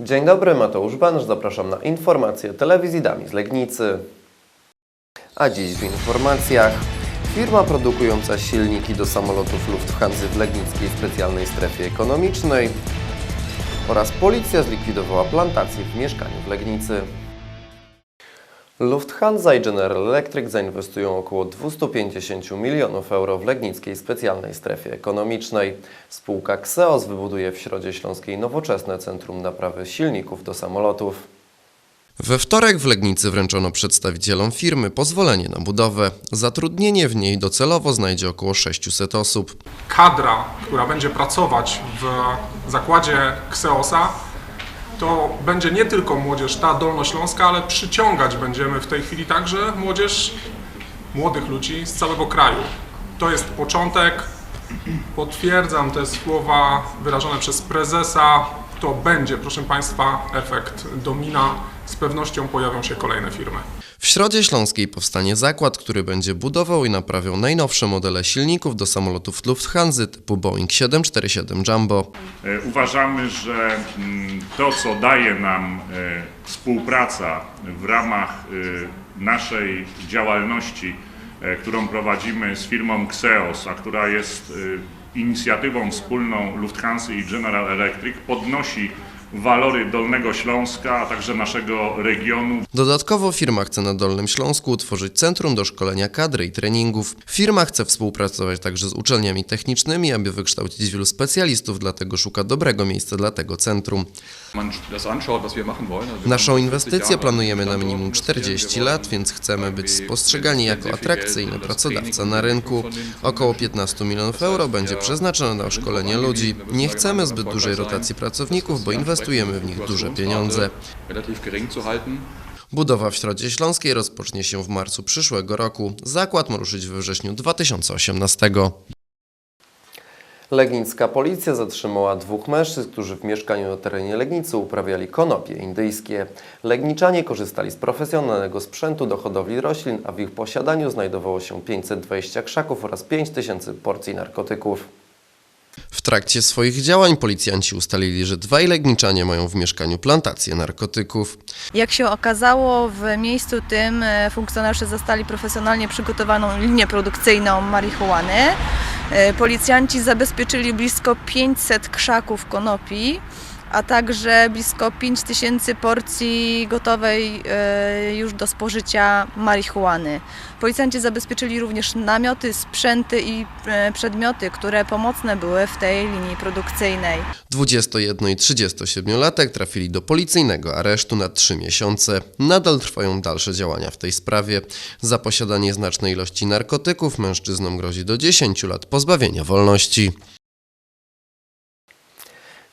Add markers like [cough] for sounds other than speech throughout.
Dzień dobry, Mateusz Banż, zapraszam na informacje telewizji Dami z Legnicy. A dziś w informacjach firma produkująca silniki do samolotów Lufthansa w Legnickiej Specjalnej Strefie Ekonomicznej oraz policja zlikwidowała plantację w mieszkaniu w Legnicy. Lufthansa i General Electric zainwestują około 250 milionów euro w Legnickiej Specjalnej Strefie Ekonomicznej. Spółka Xeos wybuduje w Środzie Śląskiej nowoczesne centrum naprawy silników do samolotów. We wtorek w Legnicy wręczono przedstawicielom firmy pozwolenie na budowę. Zatrudnienie w niej docelowo znajdzie około 600 osób. kadra, która będzie pracować w zakładzie Xeosa, to będzie nie tylko młodzież ta dolnośląska, ale przyciągać będziemy w tej chwili także młodzież, młodych ludzi z całego kraju. To jest początek. Potwierdzam te słowa wyrażone przez prezesa. To będzie, proszę Państwa, efekt domina. Z pewnością pojawią się kolejne firmy. W Środzie Śląskiej powstanie zakład, który będzie budował i naprawiał najnowsze modele silników do samolotów Lufthansa typu Boeing 747 Jumbo. E, Uważamy, że mm, to, co daje nam e, współpraca w ramach e, naszej działalności, którą prowadzimy z firmą Xeos, a która jest inicjatywą wspólną Lufthansa i General Electric, podnosi walory Dolnego Śląska, a także naszego regionu. Dodatkowo firma chce na Dolnym Śląsku utworzyć centrum do szkolenia kadry i treningów. Firma chce współpracować także z uczelniami technicznymi, aby wykształcić wielu specjalistów, dlatego szuka dobrego miejsca dla tego centrum. Naszą wollen 40 inwestycję planujemy na minimum investieren. 40 Wir wollen lat, więc chcemy być spostrzegani jako atrakcyjny pracodawca na rynku. Około den 15 milionów euro będzie przeznaczone na szkolenie ludzi. Nie chcemy zbyt dużej rotacji pracowników, bo Jahr inwestujemy w nich duże pieniądze. Budowa w Środzie Śląskiej rozpocznie się w marcu przyszłego roku. Zakład ma ruszyć we wrześniu 2018. Legnicka policja zatrzymała dwóch mężczyzn, którzy w mieszkaniu na terenie Legnicy uprawiali konopie indyjskie. Legniczanie korzystali z profesjonalnego sprzętu do hodowli roślin, a w ich posiadaniu znajdowało się 520 krzaków oraz 5000 porcji narkotyków. W trakcie swoich działań policjanci ustalili, że dwaj Legniczanie mają w mieszkaniu plantację narkotyków. Jak się okazało, w miejscu tym e, funkcjonariusze zastali profesjonalnie przygotowaną linię produkcyjną marihuany. E, Policjanci zabezpieczyli blisko 500 krzaków konopi, a także blisko 5000 porcji gotowej e, już do spożycia marihuany. Policjanci zabezpieczyli również namioty, sprzęty i e, przedmioty, które pomocne były w tej linii produkcyjnej. 21 i 37-latek trafili do policyjnego aresztu na 3 miesiące. Nadal trwają dalsze działania w tej sprawie. Za posiadanie znacznej ilości narkotyków mężczyznom grozi do 10 lat pozbawienia wolności.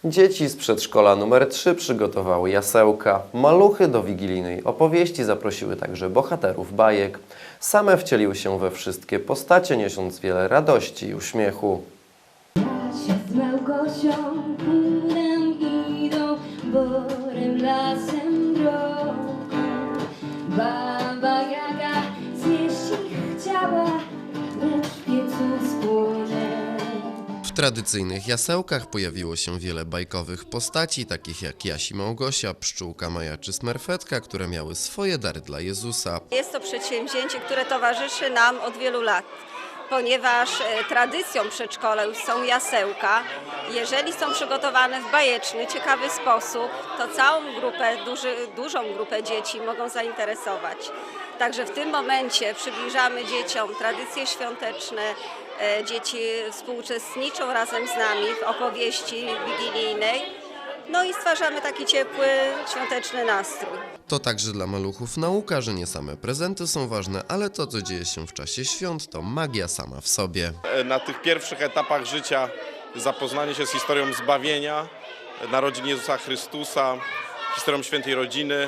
Dzieci z przedszkola numer 3 przygotowały jasełka. Maluchy do wigilijnej opowieści zaprosiły także bohaterów bajek. Same wcieliły się we wszystkie postacie, niosąc wiele radości i uśmiechu. Z Małgosią idą, borem, lasem, tradycyjnych jasełkach pojawiło się wiele bajkowych postaci, takich jak Jasi Małgosia, Pszczółka Maja czy Smerfetka, które miały swoje dary dla Jezusa. Jest to przedsięwzięcie, które towarzyszy nam od wielu lat, ponieważ e, tradycją przedszkola są jasełka. Jeżeli są przygotowane w bajeczny, ciekawy sposób, to całą grupę, duży, dużą grupę dzieci mogą zainteresować. Także w tym momencie przybliżamy dzieciom tradycje świąteczne. E, Dzieci współuczestniczą razem z nami w opowieści wigilijnej. No i stwarzamy taki ciepły, świąteczny nastrój. To także dla maluchów nauka, że nie same prezenty są ważne, ale to, co dzieje się w czasie świąt, to magia sama w sobie. na tych pierwszych etapach życia zapoznanie się z historią zbawienia, narodzin Jezusa Chrystusa, historią świętej rodziny.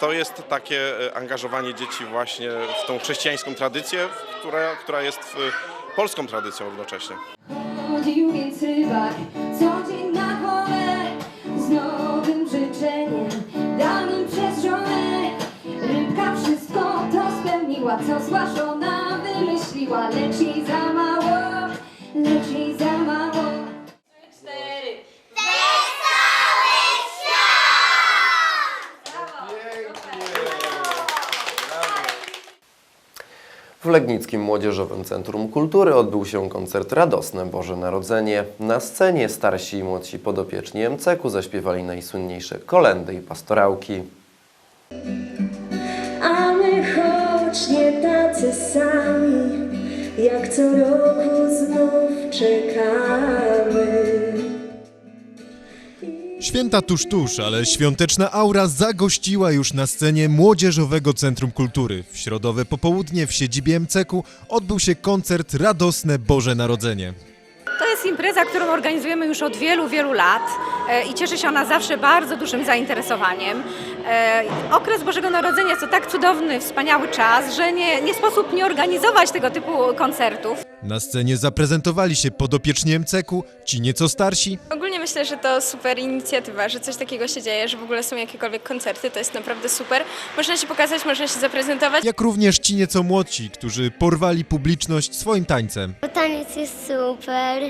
To jest takie e, angażowanie dzieci właśnie w tą chrześcijańską tradycję, która, która jest e, polską tradycją równocześnie. Chodził więc rybak co dzień na pole z nowym życzeniem danym przez żonę. Rybka wszystko to spełniła, co zła żona wymyśliła, lecz jej za mało, W Legnickim Młodzieżowym Centrum Kultury odbył się koncert Radosne Boże Narodzenie. Na scenie starsi i młodsi podopieczni MCK-u zaśpiewali najsłynniejsze kolendy i pastorałki. A my choć nie tacy sami, jak co roku znów czekamy. Święta tuż tuż, ale świąteczna aura zagościła już na scenie Młodzieżowego Centrum Kultury. W środowe popołudnie w siedzibie MCK-u odbył się koncert Radosne Boże Narodzenie. To jest impreza, którą organizujemy już od wielu, wielu lat i cieszy się ona zawsze bardzo dużym zainteresowaniem. E, Okres Bożego Narodzenia to tak cudowny, wspaniały czas, że nie, nie sposób nie organizować tego typu koncertów. Na scenie zaprezentowali się podopieczni MCK-u, ci nieco starsi, Ogólnie myślę, że to super inicjatywa, że coś takiego się dzieje, że w ogóle są jakiekolwiek koncerty, to jest naprawdę super. Można się pokazać, można się zaprezentować. jak również ci nieco młodsi, którzy porwali publiczność swoim tańcem. Taniec jest super.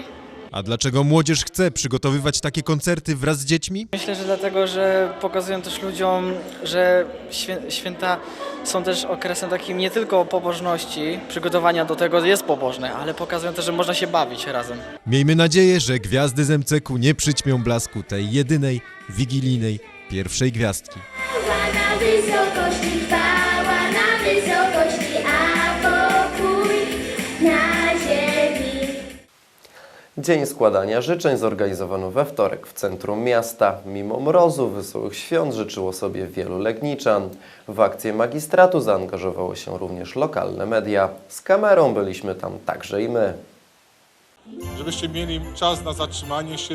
A dlaczego młodzież chce przygotowywać takie koncerty wraz z dziećmi? Myślę, że dlatego, że pokazują też ludziom, że świę- święta są też okresem takim nie tylko pobożności, przygotowania do tego jest pobożne, ale pokazują też, że można się bawić razem. Miejmy nadzieję, że gwiazdy z MCK-u nie przyćmią blasku tej jedynej, wigilijnej, pierwszej gwiazdki. na wysokości, Dzień składania życzeń zorganizowano we wtorek w centrum miasta. Mimo mrozu, wesołych świąt życzyło sobie wielu legniczan. W akcję magistratu zaangażowało się również lokalne media. Z kamerą byliśmy tam także i my. żebyście mieli czas na zatrzymanie się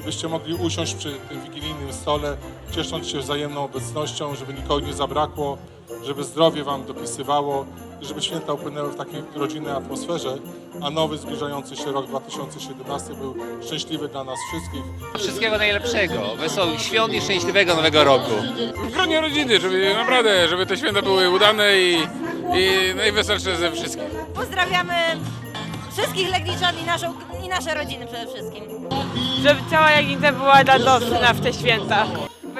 i byście mogli usiąść przy tym wigilijnym stole, ciesząc się wzajemną obecnością, żeby nikogo nie zabrakło, żeby zdrowie Wam dopisywało żeby święta upłynęły w takiej rodzinnej atmosferze, a nowy zbliżający się rok 2017 był szczęśliwy dla nas wszystkich. Wszystkiego najlepszego, wesołych świąt i szczęśliwego nowego roku. W gronie rodziny, żeby naprawdę, żeby te święta były udane i, i najweselsze ze wszystkich. Pozdrawiamy wszystkich Legniczan i, naszą, i nasze rodziny przede wszystkim. Żeby cała Legnica była radosna w te święta.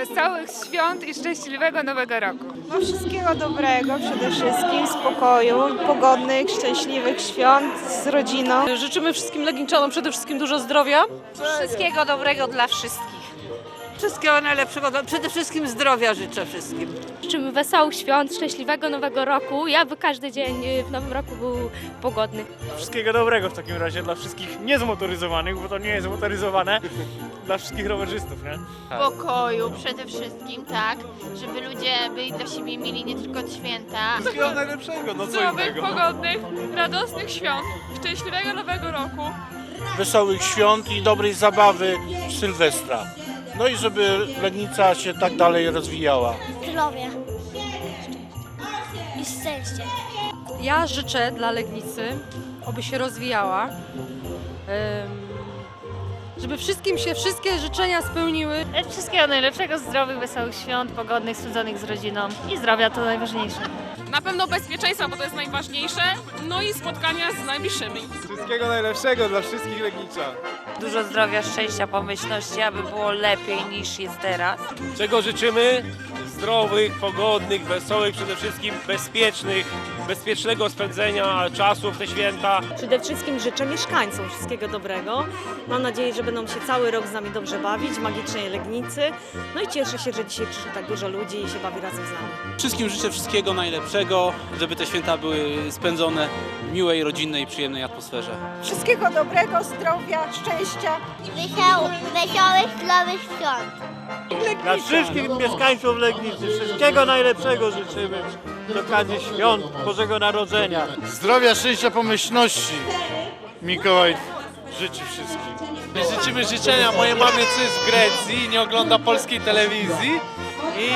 Wesołych świąt i szczęśliwego nowego roku. No wszystkiego dobrego przede wszystkim, spokoju, pogodnych, szczęśliwych świąt z rodziną. Życzymy wszystkim Legniczanom przede wszystkim dużo zdrowia. Wszystkiego dobrego dla wszystkich. Wszystkiego najlepszego, przede wszystkim zdrowia życzę wszystkim. Życzymy wesołych świąt, szczęśliwego nowego roku i aby każdy dzień y, w nowym roku był pogodny. Wszystkiego dobrego w takim razie dla wszystkich niezmotoryzowanych, bo to nie jest motoryzowane, [laughs] dla wszystkich rowerzystów, nie? Pokoju przede wszystkim, tak, żeby ludzie byli dla siebie mili nie tylko od święta. Wszystkiego najlepszego, no co Zdrowych, pogodnych, radosnych świąt, szczęśliwego nowego roku. Wesołych świąt i dobrej zabawy Sylwestra. No i żeby Legnica się tak dalej rozwijała. Zdrowie. I szczęście. Ja życzę dla Legnicy, oby się rozwijała, żeby wszystkim się wszystkie życzenia spełniły. Wszystkiego najlepszego, zdrowych, wesołych świąt, pogodnych, spędzonych z rodziną i zdrowia to najważniejsze. Na pewno bezpieczeństwa, bo to jest najważniejsze, no i spotkania z najbliższymi. Wszystkiego najlepszego dla wszystkich Legniczan. Dużo zdrowia, szczęścia, pomyślności, aby było lepiej niż jest teraz. Czego życzymy? Zdrowych, pogodnych, wesołych, przede wszystkim bezpiecznych, bezpiecznego spędzenia czasu w te święta. Przede wszystkim życzę mieszkańcom wszystkiego dobrego. Mam nadzieję, że będą się cały rok z nami dobrze bawić, w magicznej Legnicy. No i cieszę się, że dzisiaj przyszło tak dużo ludzi i się bawi razem z nami. Wszystkim życzę wszystkiego najlepszego, żeby te święta były spędzone w miłej, rodzinnej, przyjemnej atmosferze. Wszystkiego dobrego, zdrowia, szczęścia. Wesołych, zdrowych świąt. Dla wszystkich mieszkańców Legnicy wszystkiego najlepszego życzymy z okazji świąt Bożego Narodzenia. Zdrowia, szczęścia, pomyślności. Mikołaj życzy wszystkim. Życzymy życzenia mojej mamie, co jest w Grecji, nie ogląda polskiej telewizji i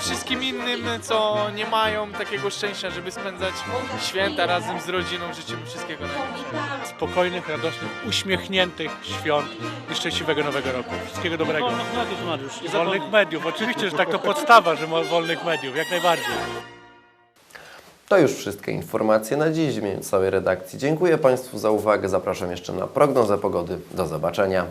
wszystkim innym, co nie mają takiego szczęścia, żeby spędzać święta razem z rodziną. Życzymy wszystkiego najlepszego. Spokojnych, radosnych, uśmiechniętych świąt i szczęśliwego nowego roku. Wszystkiego dobrego. Wolnych mediów, Mariusz. Wolnych mediów, oczywiście, że tak to podstawa, że wolnych mediów, jak najbardziej. To już wszystkie informacje na dziś w całej redakcji. Dziękuję Państwu za uwagę. Zapraszam jeszcze na prognozę pogody. Do zobaczenia.